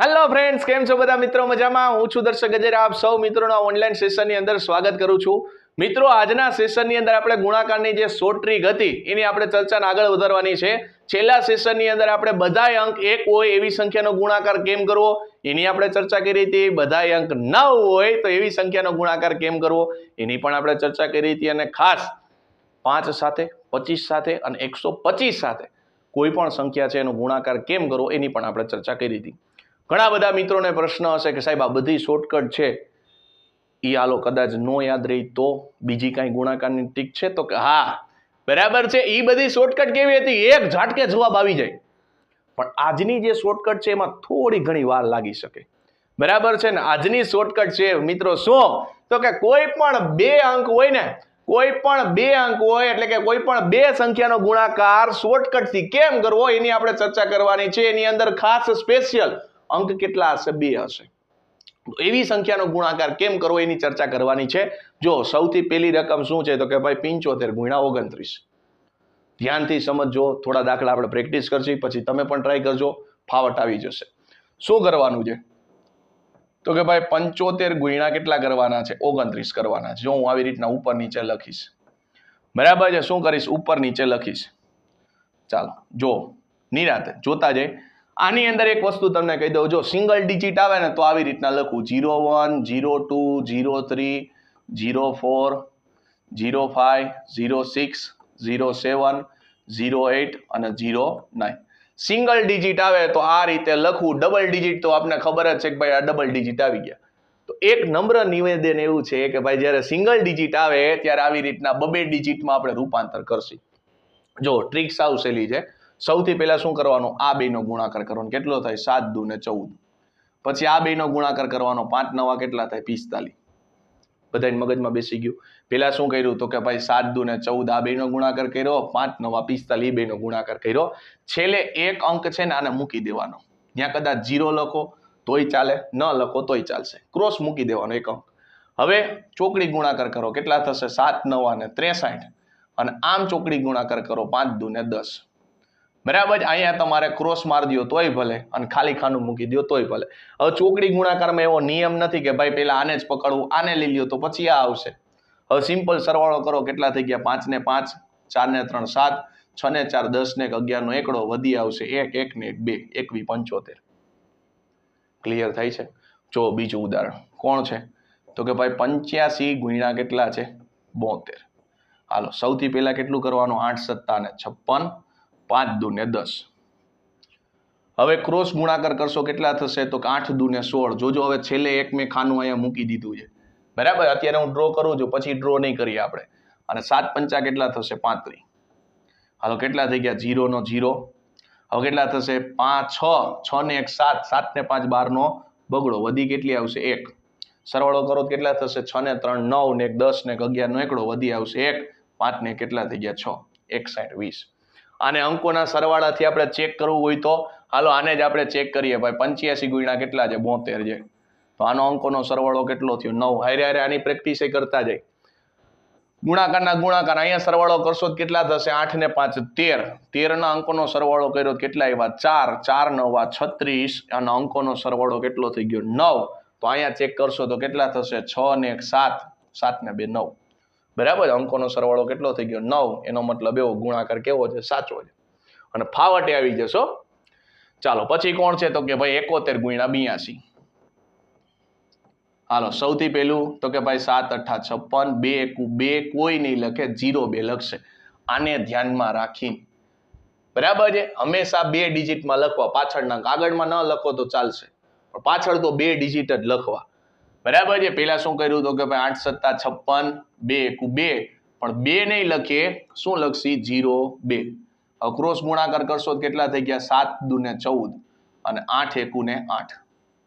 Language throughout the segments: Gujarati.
હેલો ફ્રેન્ડ્સ કેમ છો બધા? મિત્રો, મજામાં? હું છું દર્શક ગજેરા. આપ સૌ મિત્રોના ઓનલાઈન સેશનની અંદર સ્વાગત કરું છું. મિત્રો, આજના સેશનની અંદર આપણે ગુણાકારની જે શોર્ટ ટ્રીક હતી, એની આપણે ચર્ચાને આગળ વધારવાની છે. છેલ્લા સેશનની અંદર આપણે બધાય અંક એક હોય એવી સંખ્યાનો ગુણાકાર કેમ કરવો? એની આપણે ચર્ચા કરી હતી. બધાય અંક નવ હોય તો એવી સંખ્યાનો ગુણાકાર કેમ કરવો? એની પણ આપણે ચર્ચા કરી હતી. અને ખાસ પાંચ સાથે, પચીસ સાથે અને એકસો સાથે કોઈ પણ સંખ્યા છે એનો ગુણાકાર કેમ કરવો? એની પણ આપણે ચર્ચા કરી હતી. ઘણા બધા મિત્રોને પ્રશ્ન હશે કે સાહેબ આ બધી શોર્ટકટ છે. એ આલો કદાચ નો યાદ રહી તો બીજી કાંઈ ગુણાકારની ટીક છે? તો કે હા, બરાબર છે એ બધી શોર્ટકટ કેવી હતી? એક ઝાટકે જવાબ આવી જાય. પણ આજની જે શોર્ટકટ છે એમાં થોડી ઘણી વાર લાગી શકે. બરાબર છે ને? આજની શોર્ટકટ છે, મિત્રો, શું? તો કે કોઈ પણ બે અંક હોય ને, કોઈ પણ બે અંક હોય, એટલે કે કોઈ પણ બે સંખ્યાનો ગુણાકાર શોર્ટકટથી કેમ કરવો, એની આપણે ચર્ચા કરવાની છે. એની અંદર ખાસ સ્પેશિયલ અંક કેટલા હશે? બે હશે. એવી સંખ્યાનો ગુણાકાર કેમ કરવો એની ચર્ચા કરવાની છે? જો સૌથી પહેલી રકમ શું છે? તો કે ભાઈ પિંચોતેર ગુણ્યા ઓગણત્રીસ. ધ્યાનથી સમજજો, થોડા દાખલા આપણે પ્રેક્ટિસ કરશી, પછી તમે પણ ટ્રાય કરજો, ફાવટ આવી જશે. શું કરવાનું છે? તો કે ભાઈ પંચોતેર ગુણ્યા કેટલા કરવાના છે? ઓગણત્રીસ કરવાના છે. જો હું આવી રીતના ઉપર નીચે લખીશ. બરાબર છે? શું કરીશ? ઉપર નીચે લખીશ. ચાલો, જો, નિરાતે, જોતા જાય આની અંદર એક વસ્તુ તમને કહી દઉં, જો સિંગલ ડિજિટ આવે ને તો આવી રીતના લખું. Zero one zero two zero three zero four zero five zero six zero seven zero eight અને ઝીરો નાઇન સિંગલ ડિજિટ આવે તો આ રીતે લખવું ડબલ ડિજિટ તો આપને ખબર જ છે કે ભાઈ આ ડબલ ડિજિટ આવી ગયા. તો એક નમ્ર નિવેદન એવું છે કે ભાઈ જ્યારે સિંગલ ડિજિટ આવે ત્યારે આવી રીતના બબે ડિજિટમાં આપણે રૂપાંતર કરશું. જો ટ્રીક સાવ સહેલી છે સૌથી પહેલા શું કરવાનું? આ બેનો ગુણાકાર કરવાનો. કેટલો થાય? સાત દુ ને ચૌદ. પછી આ બેનો ગુણાકાર કરવાનો. પાંચ નવા કેટલા થાય? પિસ્તાલીસ. બધાને મગજમાં બેસી ગયું. પેલા શું કર્યું તો કે ભાઈ સાત દુ ને ચૌદ આ બેનો ગુણાકાર કર્યો. પાંચ નવા પિસ્તાલીસ બેનો ગુણાકાર કર્યો. છેલ્લે એક અંક છે ને આને મૂકી દેવાનો. ત્યાં કદાચ જીરો લખો, તોય ચાલે. ન લખો, તોય ચાલશે. ક્રોસ મૂકી દેવાનો એક અંક. હવે ચોકડી ગુણાકાર કરો. કેટલા થશે? સાત નવા ને ત્રેસાઠ. અને આમ ચોકડી ગુણાકાર કરો. પાંચ દુ ને દસ. બરાબર? અહીંયા તમારે ક્રોસ મારી દો તોય ભલે અને ખાલી ખાનું મૂકી દો તોય ભલે. હવે ચોકડી ગુણાકારમાં એવો નિયમ નથી કે ભાઈ પેલા આને જ પકડવું, આને લઈ લ્યો તો પછી આ આવશે. હવે સિમ્પલ સરવાળો કરો, કેટલા થઈ ગયા? પાંચ ને પાંચ, ચાર ને ત્રણ સાત, છ ને ચાર દસ ને એક અગિયાર નો એકડો વધી આવશે. એક એક ને એક, બે એકવી પંચોતેર. ક્લિયર થાય છે? જો બીજું ઉદાહરણ. કોણ છે? તો કે ભાઈ પંચ્યાસી ગુણ્યા કેટલા છે? બોતેર. હાલો, સૌથી પહેલા કેટલું કરવાનું? આઠ સત્તા ને છપ્પન. પાંચ દુને દસ. હવે ક્રોસ ગુણાકાર કરશો કેટલા થશે? તો આઠ દુને સોળ. જોજો હવે છેલ્લે એક મેં ખાનું અહીંયા મૂકી દીધું છે. બરાબર? અત્યારે હું ડ્રો કરું છું, પછી ડ્રો નહીં કરીએ આપણે. અને સાત પંચા કેટલા થશે? પાંત્રી હાલો કેટલા થઈ ગયા? જીરો નો જીરો હવે કેટલા થશે? પાંચ, છ. છ ને એક, સાત. સાત ને પાંચ, બાર નો બગડો. વધી કેટલી આવશે? એક. સરવાળો કરો તો કેટલા થશે? છ ને ત્રણ, નવ ને એક, દસ ને એક, અગિયાર નો એકડો. વધી આવશે એક. પાંચ ને કેટલા થઈ ગયા? છ. એક સાઠ વીસ. આને અંકોના સરવાળાથી આપણે ચેક કરવું હોય તો, હાલો આને જ આપણે ચેક કરીએ. ભાઈ, પંચ્યાસી ગુણ્યા કેટલા છે? બોતેર છે. તો આનો અંકોનો સરવાળો કેટલો થયો? નવ. હારે હારે આની પ્રેક્ટિસ કરતા જાય. ગુણાકારના ગુણાકાર, અહીંયા સરવાળો કરશો કેટલા થશે? આઠ ને પાંચ, તેર. તેરના અંકોનો સરવાળો કર્યો કેટલા એવા ચાર. ચાર નવા છત્રીસ. અને અંકોનો સરવાળો કેટલો થઈ ગયો? નવ. તો અહીંયા ચેક કરશો તો કેટલા થશે? છ ને એક, સાત. સાત ને બે, નવ. બરાબર? અંકોનો સરવાળો કેટલો થઈ ગયો? નવ. એનો મતલબ એવો ગુણાકાર કેવો છે? સાચો છે. અને ફાવટે આવી જશો. ચાલો, પછી કોણ છે? તો કે ભાઈ એકોતેર ગુણ્યા બિયાસી. હાલો, સૌથી પહેલું તો કે ભાઈ સાત, અઠા, છપ્પન, બે એકુ બે, કોઈ નહીં લખે, જીરો, બે લખશે. આને ધ્યાનમાં રાખીને. બરાબર છે? હંમેશા બે ડિજિટમાં લખવા. પાછળના કાગળમાં ન લખો તો ચાલશે. પણ પાછળ તો બે ડિજિટ જ લખવા. બરાબર છે? પેલા શું કર્યું તો કે ભાઈ આઠ સત્તા છપ્પન, બે એકુ બે. પણ બે નહીં લખીએ, શું લખશી? જીરો બે. ક્રોસ ગુણાકાર કરશો તો કેટલા થઈ ગયા? સાત દુ ને ચૌદ અને આઠ એકુ ને આઠ.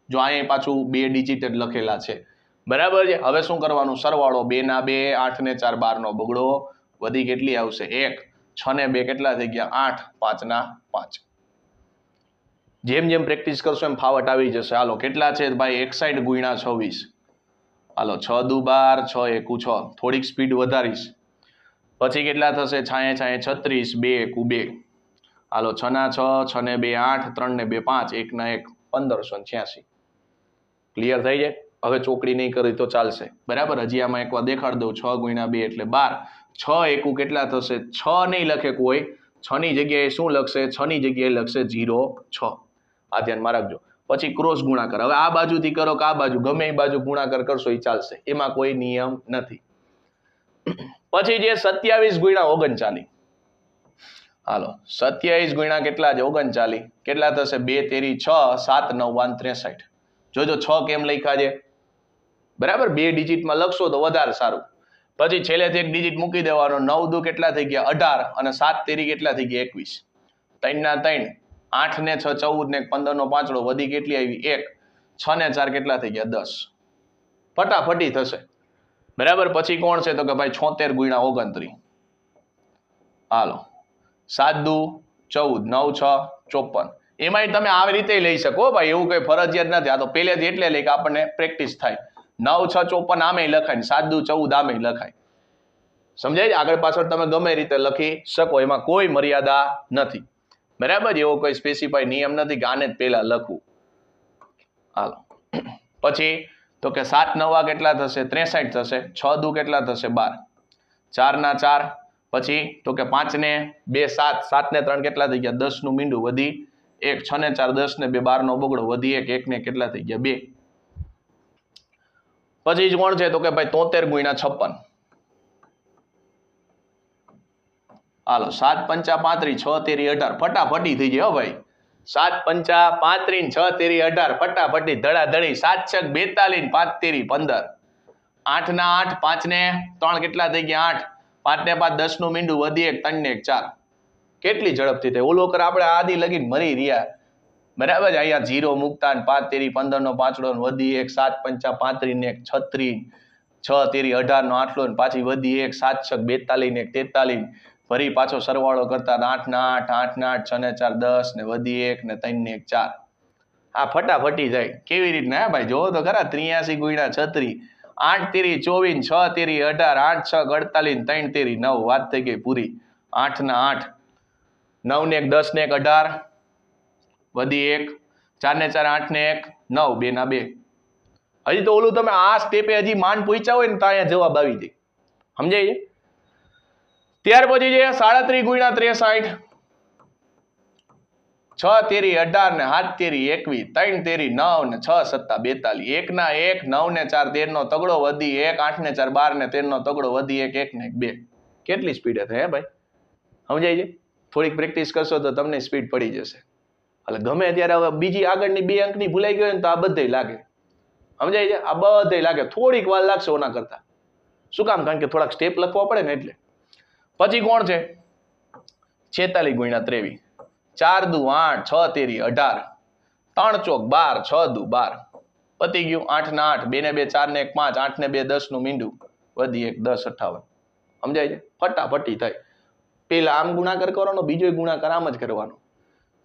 જો અહીંયા પાછું બે ડિજિટ લખેલા છે. બરાબર છે? હવે શું કરવાનું? સરવાળો બે ના બે, આઠ ને ચાર, બાર નો બગડો. વધી કેટલી આવશે? એક. છ ને બે કેટલા થઈ ગયા? આઠ. પાંચ ના પાંચ. જેમ જેમ પ્રેક્ટિસ કરશો એમ ફાવટ આવી જશે. હાલો, કેટલા છે ભાઈ? એક સાઈડ ગુણ્યા છવ્વીસ. હાલો, છ દુ બાર, છ એકુ છ. થોડીક સ્પીડ વધારીશ. પછી કેટલા થશે? છાંયે છાંયે છત્રીસ, બે એકુ બે. હાલો, છ ના છ છ ને બે આઠ, ત્રણ ને બે પાંચ, એક ના એક પંદરસો છ્યાસી. ક્લિયર થઈ જાય? હવે ચોકડી નહીં કરી તો ચાલશે. બરાબર? હજી આમાં એકવાર દેખાડ દઉં. છ ગુણ્યા બે એટલે બાર. છ એકુ કેટલા થશે? છ નહીં લખે કોઈ. છ ની જગ્યાએ શું લખશે? છ ની જગ્યાએ લખશે જીરો છ. આ ધ્યાનમાં રાખજો. પછી ક્રોસ ગુણાકાર. હવે આ બાજુથી કરો કે આ બાજુ. ગમે એ બાજુ ગુણાકાર કરશો એ ચાલશે. એમાં કોઈ નિયમ નથી. પછી જે સત્યાવીસ ગુણ્યા ઓગણચાલી હાલો. સત્યાવીસ ગુણ્યા કેટલા છે? ઓગણચાલી કેટલા થશે? બે, તેરી, છ, સાત, નવ, વાન, ત્રેસઠ. જોજો છ કેમ લખ્યા છે? બરાબર? બે ડિજિટમાં લખશો તો વધારે સારું. પછી છેલ્લેથી એક ડિજિટ મૂકી દેવાનો. નવ દુ કેટલા થઈ ગયા? અઢાર. અને સાત તેરી કેટલા થઈ ગયા? એકવીસ. ત્રણના ત્રણ. આઠ ને છ ચૌદ ને પંદર નો પાંચડો, વધી કેટલી આવી? એક. છ ને ચાર કેટલા થઈ ગયા? દસ. ફટાફટી થશે. બરાબર? પછી કોણ છે? તો કે ભાઈ છોતેર ગુણ્યા ઓગણત્રીસ. હાલો. સાત દુ ચૌદ, નવ, છ, ચોપન. એમાંય તમે આવી રીતે લઈ શકો ભાઈ. એવું કઈ ફરજિયાત નથી. આ તો પહેલેથી એટલે લઈ કે આપણને પ્રેક્ટિસ થાય. નવ, છ, ચોપન આમે લખાય સાત દુ ચૌદ આમે લખાય. સમજાય? આગળ પાછળ તમે ગમે રીતે લખી શકો. એમાં કોઈ મર્યાદા નથી. બરાબર? એવો કોઈ સ્પેસિફાઈ નિયમ નથી કે આને જ પહેલા લખવું. હાલો. પછી, તો કે સાત નવા કેટલા થશે? ત્રેસઠ થશે. છ દુ કેટલા થશે? બાર. ચાર ના ચાર. પછી, તો કે પાંચ ને બે સાત. સાત ને ત્રણ કેટલા થઈ ગયા? દસનું મીંડું વધી એક. છ ને ચાર, દસ ને બે, બાર નો બગડો વધી એક. એક ને કેટલા થઈ ગયા? બે. પછી જ કોણ છે? તો કે ભાઈ તોતેર ગુણ્યા છપ્પન. હાલો, સાત પંચા પાંત્રીસ છ તેરી અઢાર. ફટાફટી થઈ જાય હો ભાઈ. સાત પંચા પાંત્રીસ છ તેરી અઢાર. ફટાફટી, ધડાધડી, સાત છક, બેતાલીસ પાંચ તેરી પંદર. આઠ ના આઠ, પાંચ ને ત્રણ કેટલા થઈ ગયા? આઠ. પાંચ ને પાંચ, દસનું મીંડું વધી એક, ત્રણ ને એક, ચાર. કેટલી ઝડપથી થઈ. ઓલો કર, આપણે આદિ લગીને મરી રહ્યા. બરાબર અહીંયા જીરો મૂકતા ને પાંચ તેરી પંદર નો પાંચડો વધી એક, સાત પંચા પાંત્રીસ ને એક છત્રીસ છ તેરી અઢાર નો આટલો ને પાછી વધી એક, સાત છક, બેતાલીસ ને એક, તેતાલીસ ફરી પાછો સરવાળો કરતા આઠ ના આઠ આઠ ના આઠ છ ને ચાર, દસ ને વધી એક ને ત્રણ ને એક, ચાર. આ ફટાફટી જાય કેવી રીતના હે ભાઈ? જોવો તો ખરા, ત્રિયાસી ગુણ્યા છત્રી. આઠ તેરી ચોવીસ છ તેરી અઢાર, આઠ, છ અડતાલીસ ત્રણ તેરી નવ. વાત થઈ ગઈ પૂરી. આઠ ના આઠ, નવ ને એક, દસ ને એક, અઢાર. વધી એક, ચાર ને ચાર, આઠ ને એક, નવ. બે ના બે. હજી તો ઓલું તમે આ સ્ટેપે હજી માન પૂછ્યા હોય ને તો અહીંયા જવાબ આવી જાય. સમજાય ત્યાર પછી છે સાડત્રીસ ગુણ્યા ત્રેસાઠ. છ તેરી અઢાર ને સાત તેરી એકવીસ, ત્રણ તેરી નવ ને છ સત્તા બેતાલીસ. એક ના એક, નવ ને ચાર, તેર નો તગડો વધી એક, આઠ ને ચાર, બાર ને તેર નો તગડો વધી એક એક ને બે. કેટલી સ્પીડે થાય ભાઈ? સમજાય છે? થોડીક પ્રેક્ટિસ કરશો તો તમને સ્પીડ પડી જશે. એટલે ગમે ત્યારે હવે બીજી આગળની બે અંકની ભૂલાઈ ગઈ ને તો આ બધે લાગે. સમજાય છે? આ બધે લાગે. થોડીક વાર લાગશે ઓના કરતા. શું કામ? કારણ કે થોડાક સ્ટેપ લખવા પડે ને એટલે. પછી કોણ છે? છેતાલીસ ગુણ્યા ત્રેવીસ. ચાર દુ આઠ, છ તેરી અઢાર. ત્રણ ચોક બાર, છ દુ બાર. પતી ગયું આઠ ના આઠ. બે ને બે, ચાર ને એક, પાંચ. આઠ ને બે, દસનું મીંડું. વધી એક, દસ, અઠાવન. સમજાય છે? ફટાફટી થાય. પેલા આમ ગુણાકાર કરવાનો, બીજો ગુણાકાર આમ જ કરવાનો.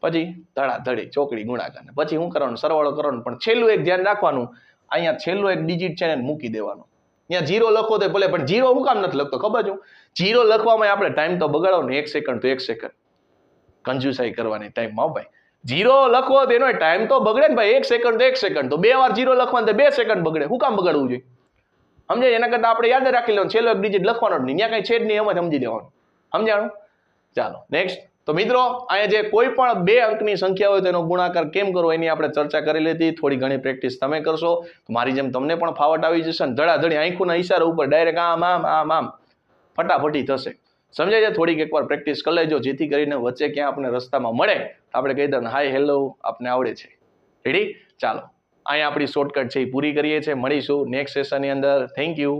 પછી ધડા ધડી ચોકડી ગુણાકાર. પછી શું કરવાનું, સરવાળો કરવાનો. પણ છેલ્લું એક ધ્યાન રાખવાનું. અહીંયા છેલ્લું એક ડિજિટ છે ને મૂકી દેવાનો. ત્યાં જીરો લખો તો ભલે, પણ જીરો હું કામ નથી લખતો, ખબર છું જીરો લખવામાં આપણે ટાઈમ તો બગાડો ને એક સેકન્ડ તો એક સેકન્ડ કંજુસાઈ કરવાની ટાઈમમાં ભાઈ. જીરો લખવો તો એનો ટાઈમ તો બગડે ને ભાઈ, એક સેકન્ડ તો એક સેકન્ડ તો. બે વાર જીરો લખવાનું તો બે સેકન્ડ બગડે. હું કામ બગાડવું જોઈએ? સમજે એના કરતાં આપણે યાદ રાખી લેવાનું. છેલ્લો એક ડિજિટ લખવાનો નહીં. ત્યાં કાંઈ છે જ નહીં, એમ જ સમજી લેવાનું. સમજાણું? ચાલો નેક્સ્ટ તો મિત્રો, અહીંયા જે કોઈ પણ બે અંકની સંખ્યા હોય તેનો ગુણાકાર કેમ કરવો એની આપણે ચર્ચા કરી લીધી થોડી ઘણી પ્રેક્ટિસ તમે કરશો. મારી જેમ તમને પણ ફાવટ આવી જશે ને ધડાધડી આંખોના ઇશારા ઉપર ડાયરેક્ટ આમ આમ આમ આમ ફટાફટી થશે. સમજાય છે? થોડીક એકવાર પ્રેક્ટિસ કરી લેજો, જેથી કરીને વચ્ચે ક્યાં આપણે રસ્તામાં મળે. આપણે કહી દઈએ, હાય હેલો આપને આવડે છે. રેડી ચાલો. અહીંયા આપણી શોર્ટકટ છે એ પૂરી કરીએ છીએ. મળીશું નેક્સ્ટ સેશનની અંદર. Thank you